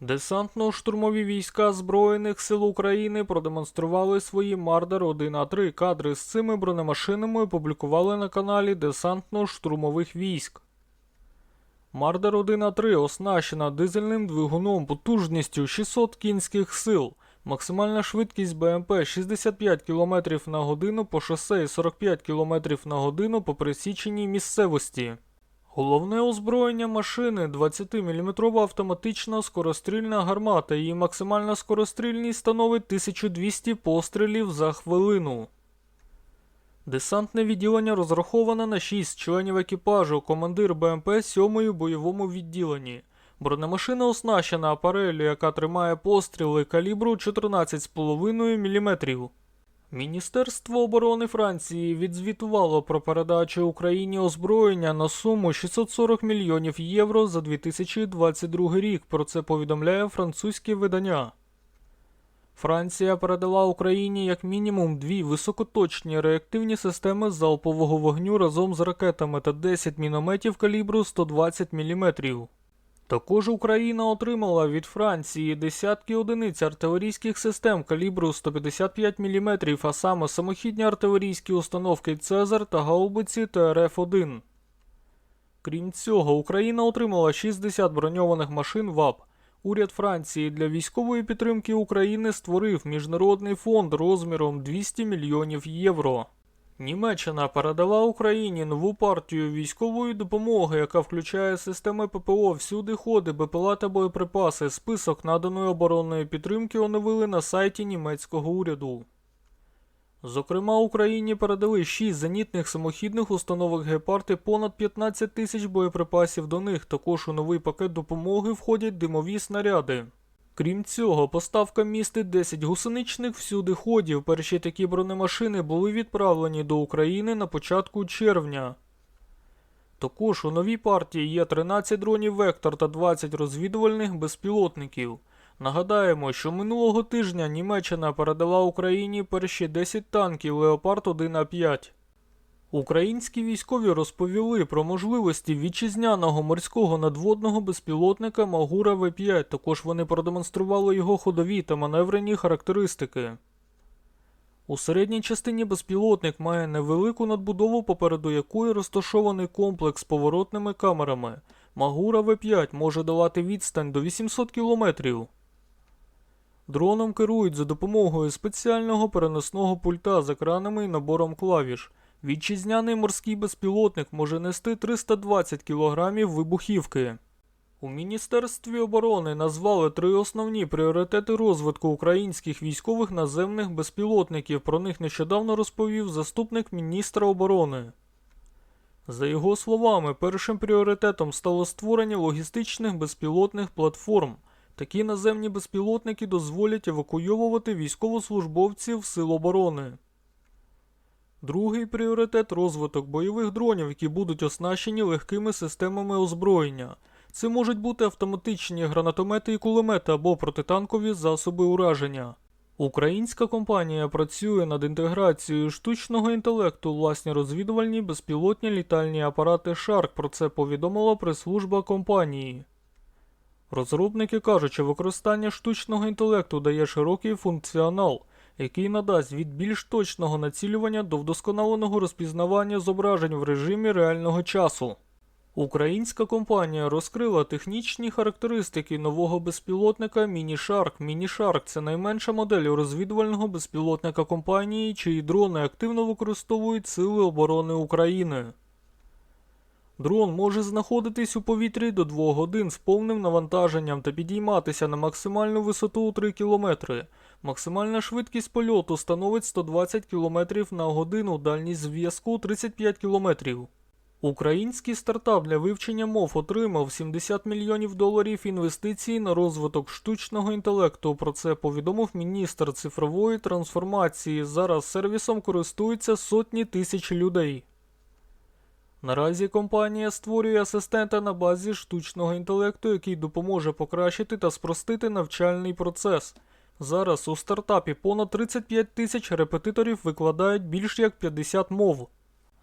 Десантно-штурмові війська Збройних сил України продемонстрували свої Мардер 1А3 кадри з цими бронемашинами опублікували на каналі Десантно-штурмових військ. Мардер 1А3 оснащена дизельним двигуном потужністю 600 кінських сил. Максимальна швидкість БМП 65 км на годину по шосе і 45 км на годину по пересіченій місцевості. Головне озброєння машини 20-мм автоматична скорострільна гармата. Її максимальна скорострільність становить 1200 пострілів за хвилину. Десантне відділення розраховане на 6 членів екіпажу, командир БМП 7 бойовому відділенні. Бронемашина оснащена апарелью, яка тримає постріли калібру 14,5 мм. Міністерство оборони Франції відзвітувало про передачу Україні озброєння на суму 640 мільйонів євро за 2022 рік. Про це повідомляє французьке видання. Франція передала Україні як мінімум дві високоточні реактивні системи залпового вогню разом з ракетами та 10 мінометів калібру 120 мм. Також Україна отримала від Франції десятки одиниць артилерійських систем калібру 155 мм, а саме самохідні артилерійські установки Цезар та гаубиці ТРФ-1. Крім цього, Україна отримала 60 броньованих машин ВАП. Уряд Франції для військової підтримки України створив міжнародний фонд розміром 200 мільйонів євро. Німеччина передала Україні нову партію військової допомоги, яка включає системи ППО, всюди ходи, БПЛА та боєприпаси. Список наданої оборонної підтримки оновили на сайті німецького уряду. Зокрема, Україні передали 6 зенітних самохідних установок «Гепард» і понад 15 тисяч боєприпасів до них. Також у новий пакет допомоги входять димові снаряди. Крім цього, поставка містить 10 гусеничних всюди ходів. Перші такі бронемашини були відправлені до України на початку червня. Також у новій партії є 13 дронів Вектор та 20 розвідувальних безпілотників. Нагадаємо, що минулого тижня Німеччина передала Україні перші 10 танків Леопард 1А5. Українські військові розповіли про можливості вітчизняного морського надводного безпілотника Магура В5. Також вони продемонстрували його ходові та маневрені характеристики. У середній частині безпілотник має невелику надбудову, попереду якої розташований комплекс з поворотними камерами. Магура В5 може долати відстань до 800 кілометрів. Дроном керують за допомогою спеціального переносного пульта з екранами і набором клавіш. Вітчизняний морський безпілотник може нести 320 кг вибухівки. У Міністерстві оборони назвали три основні пріоритети розвитку українських військових наземних безпілотників. Про них нещодавно розповів заступник міністра оборони. За його словами, першим пріоритетом стало створення логістичних безпілотних платформ. Такі наземні безпілотники дозволять евакуйовувати військовослужбовців Сил оборони. Другий пріоритет розвиток бойових дронів, які будуть оснащені легкими системами озброєння. Це можуть бути автоматичні гранатомети і кулемети або протитанкові засоби ураження. Українська компанія працює над інтеграцією штучного інтелекту власні розвідувальні безпілотні літальні апарати Shark. Про це повідомила прес-служба компанії. Розробники кажуть, що використання штучного інтелекту дає широкий функціонал, який надасть від більш точного націлювання до вдосконаленого розпізнавання зображень в режимі реального часу. Українська компанія розкрила технічні характеристики нового безпілотника Міні-Шарк. Міні-Шарк – це найменша модель розвідувального безпілотника компанії, чиї дрони активно використовують Сили оборони України. Дрон може знаходитись у повітрі до 2 годин з повним навантаженням та підійматися на максимальну висоту у 3 км. Максимальна швидкість польоту становить 120 км на годину, дальність зв'язку 35 км. Український стартап для вивчення мов отримав 70 мільйонів доларів інвестицій на розвиток штучного інтелекту. Про це повідомив міністр цифрової трансформації. Зараз сервісом користуються сотні тисяч людей. Наразі компанія створює асистента на базі штучного інтелекту, який допоможе покращити та спростити навчальний процес. Зараз у стартапі понад 35 тисяч репетиторів викладають більш як 50 мов.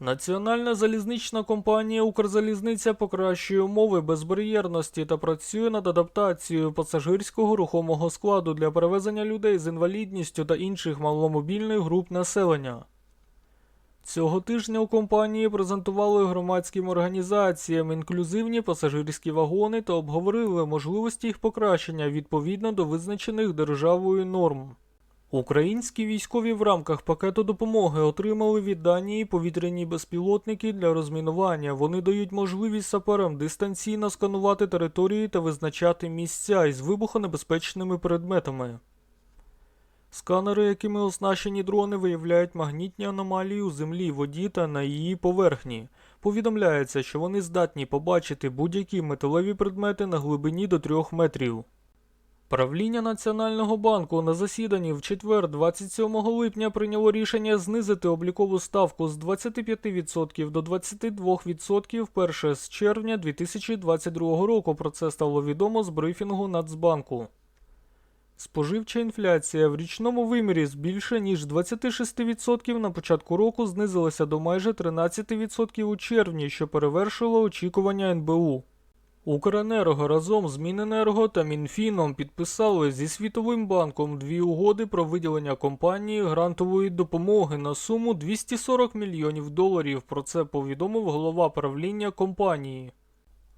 Національна залізнична компанія Укрзалізниця покращує умови безбар'єрності та працює над адаптацією пасажирського рухомого складу для перевезення людей з інвалідністю та інших маломобільних груп населення. Цього тижня у компанії презентували громадським організаціям інклюзивні пасажирські вагони та обговорили можливості їх покращення відповідно до визначених державою норм. Українські військові в рамках пакету допомоги отримали від Данії повітряні безпілотники для розмінування. Вони дають можливість саперам дистанційно сканувати території та визначати місця із вибухонебезпечними предметами. Сканери, якими оснащені дрони, виявляють магнітні аномалії у землі, воді та на її поверхні. Повідомляється, що вони здатні побачити будь-які металеві предмети на глибині до 3 метрів. Правління Національного банку на засіданні в четвер, 27 липня, прийняло рішення знизити облікову ставку з 25% до 22% вперше з червня 2022 року. Про це стало відомо з брифінгу Нацбанку. Споживча інфляція в річному вимірі з більше ніж 26% на початку року знизилася до майже 13% у червні, що перевершило очікування НБУ. Укренерго разом з Міненерго та Мінфіном підписали зі Світовим банком дві угоди про виділення компанії грантової допомоги на суму 240 мільйонів доларів. Про це повідомив голова правління компанії.